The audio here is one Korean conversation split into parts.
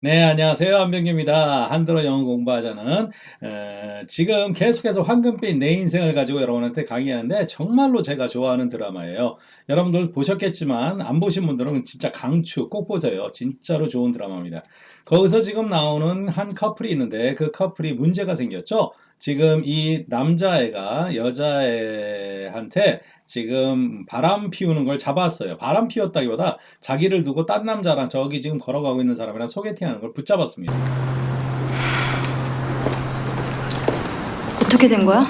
네, 안녕하세요. 한병규입니다. 한들어 영어 공부하자는 에, 지금 계속해서 황금빛 내 인생을 가지고 여러분한테 강의하는데 정말로 제가 좋아하는 드라마예요. 여러분들 보셨겠지만 안 보신 분들은 진짜 강추 꼭 보세요. 진짜로 좋은 드라마입니다. 거기서 지금 나오는 한 커플이 있는데 그 커플이 문제가 생겼죠. 지금 이 남자애가 여자애한테 지금 바람 피우는 걸 잡았어요. 바람 피웠다기보다 자기를 두고 딴 남자랑 저기 지금 걸어가고 있는 사람이랑 소개팅하는 걸 붙잡았습니다. 어떻게 된 거야?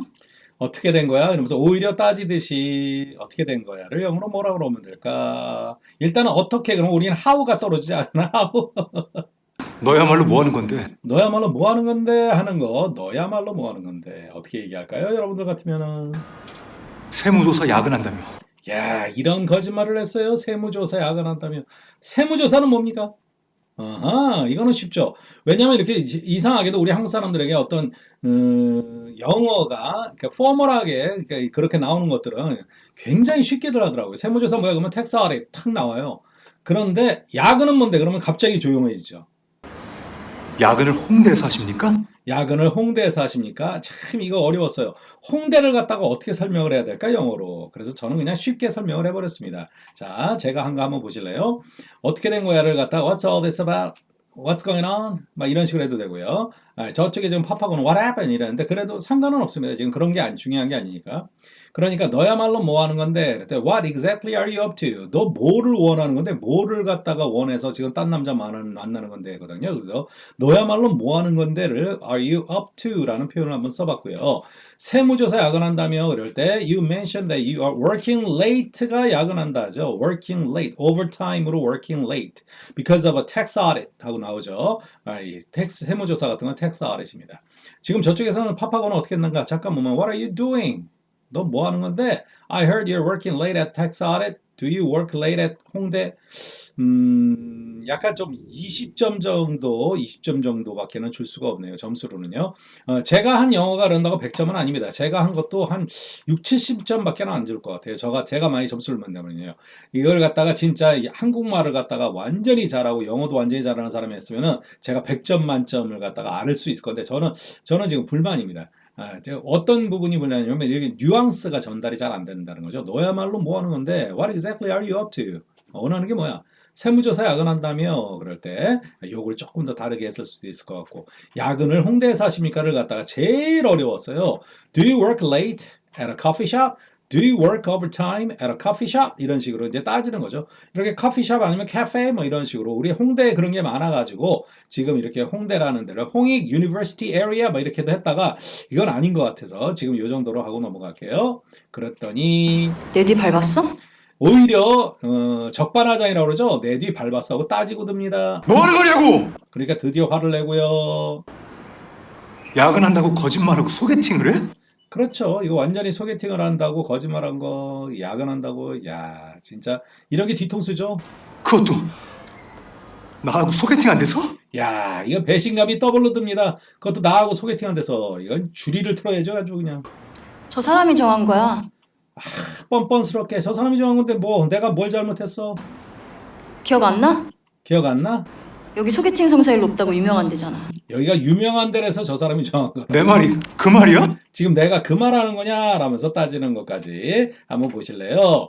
어떻게 된 거야? 이러면서 오히려 따지듯이 어떻게 된 거야를 영어로 뭐라 그러면 될까? 일단은 어떻게 그러면 우리는 how가 떨어지지 않나? how 너야말로 뭐 하는 건데? 너야말로 뭐 하는 건데 하는 거 너야말로 뭐 하는 건데 어떻게 얘기할까요? 여러분들 같으면은 세무조사 야근한다며. 야 이런 거짓말을 했어요. 세무조사 야근한다면 세무조사는 뭡니까? 아하, 이거는 쉽죠. 왜냐하면 이렇게 이- 이상하게도 우리 한국 사람들에게 어떤 음, 영어가 포멀하게 그렇게 나오는 것들은 굉장히 쉽게들 하더라고요. 세무조사 뭐야 그러면 텍스 아래 탁 나와요. 그런데 야근은 뭔데 그러면 갑자기 조용해지죠. 야근을 홍대에서 하십니까? 야근을 홍대에서 하십니까? 참 이거 어려웠어요. 홍대를 갖다가 어떻게 설명을 해야 될까 영어로. 그래서 저는 그냥 쉽게 설명을 해버렸습니다. 자, 제가 한 거 한번 보실래요? 어떻게 된 거야를 갖다가 What's all this about? What's going on? 막 이런 식으로 해도 되고요. 아, 저쪽에 지금 팝하고는 What happened? 이랬는데 그래도 상관은 없습니다. 지금 그런 게 아니, 중요한 게 아니니까. 그러니까 너야말로 뭐 하는 건데 그랬더니 What exactly are you up to? 너 뭐를 원하는 건데 뭐를 갖다가 원해서 지금 딴 남자 만나는, 만나는 건데거든요. 그래서 너야말로 뭐 하는 건데를 are you up to라는 표현을 한번 써봤고요. 세무조사 야근한다며 그럴 때 you mentioned that you are working late가 야근한다죠. working late, overtime으로 working late because of a tax audit 하고 나오죠. 아, 이 텍스 세무조사 같은 건 tax audit입니다. 지금 저쪽에서는 팝하고는 어떻게 했는가? 잠깐 보면 what are you doing? 너 뭐 하는 건데? I heard you're working late at tax audit. Do you work late at 홍대? 음, 약간 좀 20점 정도, 20점 정도밖에는 줄 수가 없네요. 점수로는요. 어, 제가 한 영어가 그런다고 100점은 아닙니다. 제가 한 것도 한 6, 70점밖에는 안 줄 것 같아요. 저가 제가 많이 점수를 만나면요. 이걸 갖다가 진짜 이 한국말을 갖다가 완전히 잘하고 영어도 완전히 잘하는 사람이 했으면은 제가 100점 만점을 갖다가 앓을 수 있을 건데 저는 저는 지금 불만입니다. 아, 어떤 부분이 불만이냐면 이게 뉘앙스가 전달이 잘 안 된다는 거죠. 너야말로 뭐 하는 건데 What exactly are you up to? 원하는 게 뭐야? 세무조사 야근한다며 그럴 때 욕을 조금 더 다르게 했을 수도 있을 것 같고 야근을 홍대에서 하십니까를 갖다가 제일 어려웠어요. Do you work late at a coffee shop? Do you work overtime at a coffee shop? 이런 식으로 이제 따지는 거죠. 이렇게 커피숍 아니면 카페 뭐 이런 식으로 우리 홍대에 그런 게 많아가지고 지금 이렇게 홍대라는 데를 홍익 유니버시티 에리아 뭐 이렇게도 했다가 이건 아닌 것 같아서 지금 이 정도로 하고 넘어갈게요. 그랬더니 내 뒤 밟았어? 오히려 어, 적반하장이라고 그러죠. 내 뒤 밟았어 하고 따지고 듭니다. 뭐 하는 거냐고! 그러니까 드디어 화를 내고요. 야근한다고 거짓말하고 소개팅을 해? 그렇죠. 이거 완전히 소개팅을 한다고 거짓말한 거, 야근한다고, 야, 진짜 이런 게 뒤통수죠. 그것도 나하고 소개팅 안 돼서? 야, 이건 배신감이 더블로 듭니다. 그것도 나하고 소개팅 한 데서 이건 줄이를 틀어야죠, 아주 그냥 저 사람이 정한 거야. 뻔뻔스럽게 저 사람이 정한 건데 뭐 내가 뭘 잘못했어? 기억 안 나? 기억 안 나? 여기 소개팅 성사일 높다고 유명한 데잖아. 여기가 유명한 데라서 저 사람이 정한 거. 내 말이 그 말이야? 지금 내가 그 말하는 거냐? 라면서 따지는 것까지 한번 보실래요?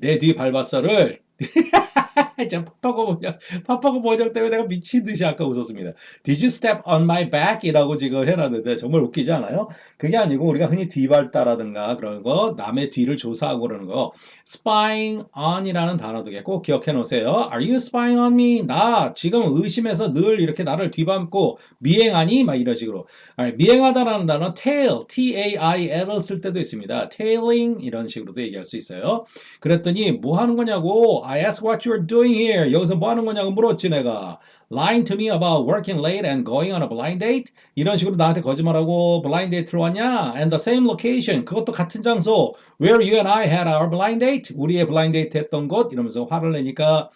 내 뒤 밟았어를 진짜 팝하고 보냐 팝하고 번역 때문에 내가 미친 듯이 아까 웃었습니다. Did you step on my back? 이라고 지금 해놨는데 정말 웃기지 않아요? 그게 아니고 우리가 흔히 뒤밟다라든가 그런 거 남의 뒤를 조사하고 그러는 거 spying on이라는 단어도 꼭 기억해 놓으세요. Are you spying on me? 나 지금 의심해서 늘 이렇게 나를 뒤밟고 미행하니? 막 이런 식으로 아니, 미행하다라는 단어 tail, T-A-I-L을 쓸 때도 있습니다. tailing 이런 식으로도 얘기할 수 있어요. 그랬더니 뭐 하는 거냐고 I asked what you're doing here. 여기서 뭐 하는 거냐고 물었지 내가. Lying to me about working late and going on a blind date? 이런 식으로 나한테 거짓말하고 blind date로 왔냐? And the same location. 그것도 같은 장소. Where you and I had our blind date. 우리의 blind date 했던 곳. 이러면서 화를 내니까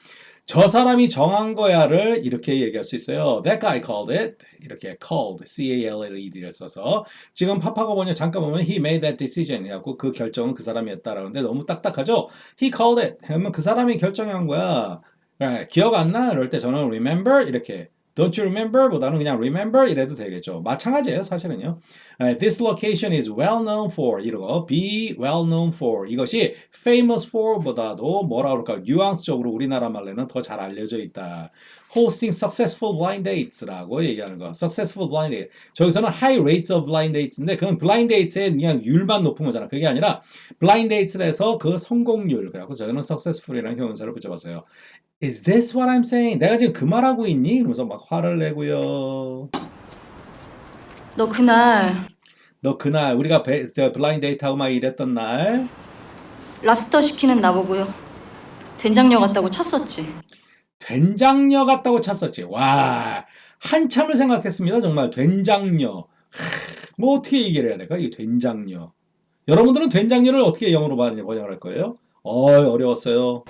저 사람이 정한 거야를 이렇게 얘기할 수 있어요. That guy called it. 이렇게 called, C-A-L-L-E-D를 써서 지금 팝하고 보냐 잠깐 보면 he made that decision 해갖고 그 결정은 그 사람이 했다라는데 너무 딱딱하죠? He called it 하면 그 사람이 결정한 거야. 네, 기억 안 나? 이럴 때 저는 remember 이렇게 Don't you remember? 보다는 그냥 remember 이래도 되겠죠. 마찬가지예요, 사실은요. 에, This location is well known for 이러고 be well known for 이것이 famous for보다도 뭐라 그럴까 뉘앙스적으로 우리나라 말로는 더 잘 알려져 있다. Hosting successful blind dates라고 얘기하는 거. Successful blind date. 저기서는 high rates of blind dates인데 그건 blind dates의 그냥 율만 높은 거잖아. 그게 아니라 blind dates에서 그 성공률. 그래갖고 저는 successful이라는 형용사를 붙여봤어요. Is this what I'm saying? 내가 지금 그 말하고 있니? 이러면서 막 화를 내고요. 너 그날 너 그날 우리가 배, 저 블라인드 데이트하고 막 이랬던 날 랍스터 시키는 나보고요. 된장녀 같다고 찼었지. 된장녀 같다고 찼었지. 와 한참을 생각했습니다. 정말 된장녀. 하, 뭐 어떻게 얘기를 해야 될까? 이 된장녀. 여러분들은 된장녀를 어떻게 영어로 번- 번역할 거예요? 어 어려웠어요.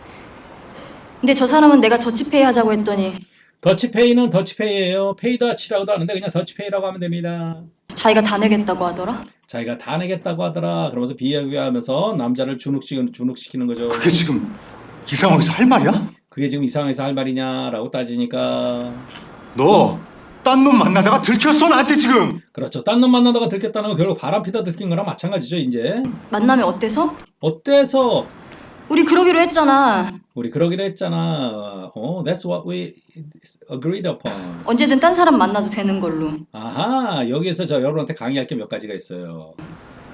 근데 저 사람은 내가 더치페이 하자고 했더니 더치페이는 더치페이예요. 페이더치라고도 하는데 그냥 더치페이라고 하면 됩니다. 자기가 다 내겠다고 하더라. 자기가 다 내겠다고 하더라. 그러면서 비하하면서 남자를 주눅시키는, 주눅시키는 거죠. 그게 지금 이 상황에서 할 말이야? 그게 지금 이상해서 할 말이냐라고 따지니까 너 딴 놈 만나다가 들켰어 나한테 지금. 그렇죠. 딴 놈 만나다가 들켰다는 건 결국 바람 피다 들킨 거랑 마찬가지죠. 이제 만나면 어때서? 어때서 우리 그러기로 했잖아. 우리 그러기로 했잖아. 어, that's what we agreed upon. 언제든 딴 사람 만나도 되는 걸로. 아하, 여기에서 저 여러분한테 강의할 게 몇 가지가 있어요.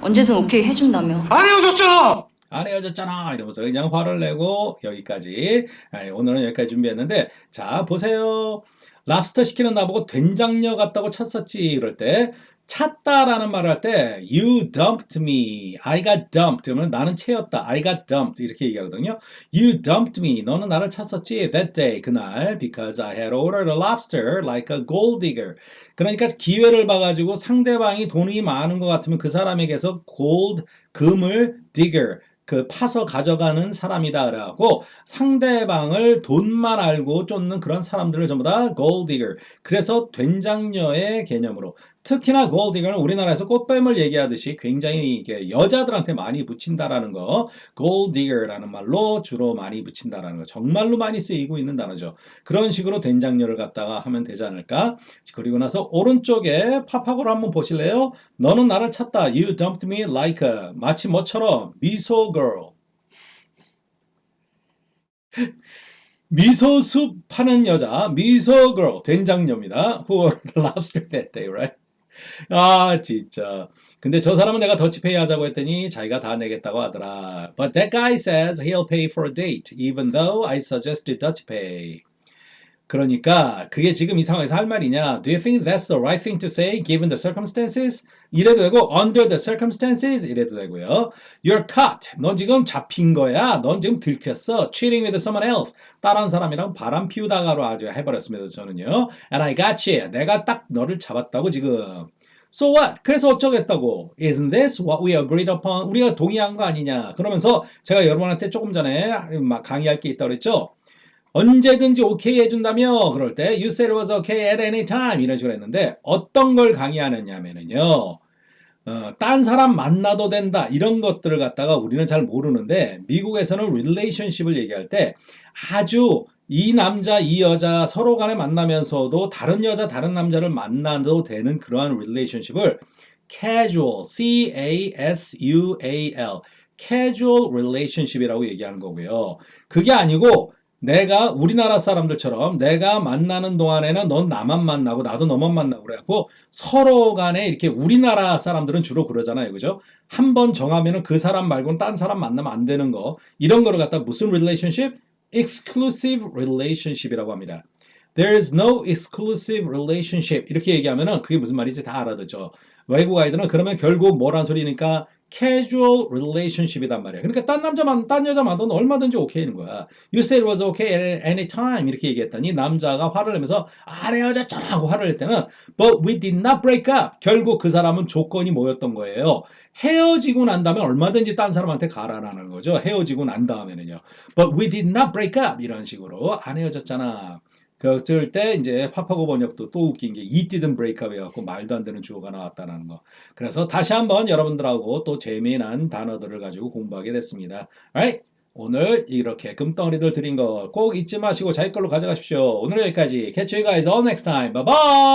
언제든 오케이 해준다며. 안 헤어졌잖아. 안 헤어졌잖아 이러면서 그냥 화를 내고 여기까지 아, 오늘은 여기까지 준비했는데 자 보세요 랍스터 시키는 나보고 된장녀 같다고 찼었지 이럴 때 찼다라는 말을 할때 you dumped me. I got dumped. 그러면 나는 채였다. I got dumped. 이렇게 얘기하거든요. You dumped me. 너는 나를 찼었지 that day 그날 because I had ordered a lobster like a gold digger. 그러니까 기회를 봐가지고 상대방이 돈이 많은 것 같으면 그 사람에게서 gold 금을 digger 그 파서 가져가는 사람이다 그래갖고 상대방을 돈만 알고 쫓는 그런 사람들을 전부 다 gold digger. 그래서 된장녀의 개념으로 특히나 digger는 우리나라에서 꽃뱀을 얘기하듯이 굉장히 이게 여자들한테 많이 붙인다라는 거 digger라는 말로 주로 많이 붙인다라는 거 정말로 많이 쓰이고 있는 단어죠 그런 식으로 된장녀를 갖다가 하면 되지 않을까 그리고 나서 오른쪽에 팝하고를 한번 보실래요 너는 나를 찾다. You dumped me like a 마치 뭐처럼 미소 girl. 미소숲 파는 여자, 미소 girl, 된장녀입니다. Who ordered lobster that day, right? 아, 진짜. 근데 저 사람은 내가 더치페이 하자고 했더니 자기가 다 내겠다고 하더라. But that guy says he'll pay for a date, even though I suggested Dutch pay. 그러니까 그게 지금 이 상황에서 할 말이냐? Do you think that's the right thing to say given the circumstances? 이래도 되고 under the circumstances 이래도 되고요. You're caught. 넌 지금 잡힌 거야. 넌 지금 들켰어. Cheating with someone else. 다른 사람이랑 바람 피우다가로 아주 해버렸습니다. 저는요. And I got you. 내가 딱 너를 잡았다고 지금. So what? 그래서 어쩌겠다고? Isn't this what we agreed upon? 우리가 동의한 거 아니냐? 그러면서 제가 여러분한테 조금 전에 막 강의할 게 있다고 그랬죠? 언제든지 오케이 해준다며 그럴 때 you said it was okay at any time 이런 식으로 했는데 어떤 걸 강의하느냐면은요 어, 딴 사람 만나도 된다 이런 것들을 갖다가 우리는 잘 모르는데 미국에서는 relationship을 얘기할 때 아주 이 남자 이 여자 서로 간에 만나면서도 다른 여자 다른 남자를 만나도 되는 그러한 relationship을 casual C A S U A L casual relationship이라고 얘기하는 거고요. 그게 아니고 내가 우리나라 사람들처럼 내가 만나는 동안에는 넌 나만 만나고 나도 너만 만나고 그래갖고 서로 간에 이렇게 우리나라 사람들은 주로 그러잖아요. 그죠? 한 번 정하면은 그 사람 말고는 딴 사람 만나면 안 되는 거. 이런 거를 갖다 무슨 relationship? exclusive relationship이라고 합니다. There is no exclusive relationship. 이렇게 얘기하면은 그게 무슨 말인지 다 알아듣죠. 외국 아이들은 그러면 결국 뭐란 소리니까 casual relationship이단 말이야. 그러니까 딴 남자만 딴 여자 만나도 얼마든지 오케이는 거야. You said it was okay at any time 이렇게 얘기했더니 남자가 화를 내면서 안 헤어졌잖아 하고 화를 낼 때는 but we did not break up. 결국 그 사람은 조건이 뭐였던 거예요. 헤어지고 난 다음에 얼마든지 딴 사람한테 가라라는 거죠. 헤어지고 난 다음에는요. But we did not break up 이런 식으로 안 헤어졌잖아. 그럴 때 이제 파파고 번역도 또 웃긴 게 didn't break up 해갖고 말도 안 되는 주어가 나왔다는 거. 그래서 다시 한번 여러분들하고 또 재미난 단어들을 가지고 공부하게 됐습니다. Alright, 오늘 이렇게 금덩어리들 드린 거 꼭 잊지 마시고 자기 걸로 가져가십시오. 오늘 여기까지. Catch you guys all next time. Bye bye.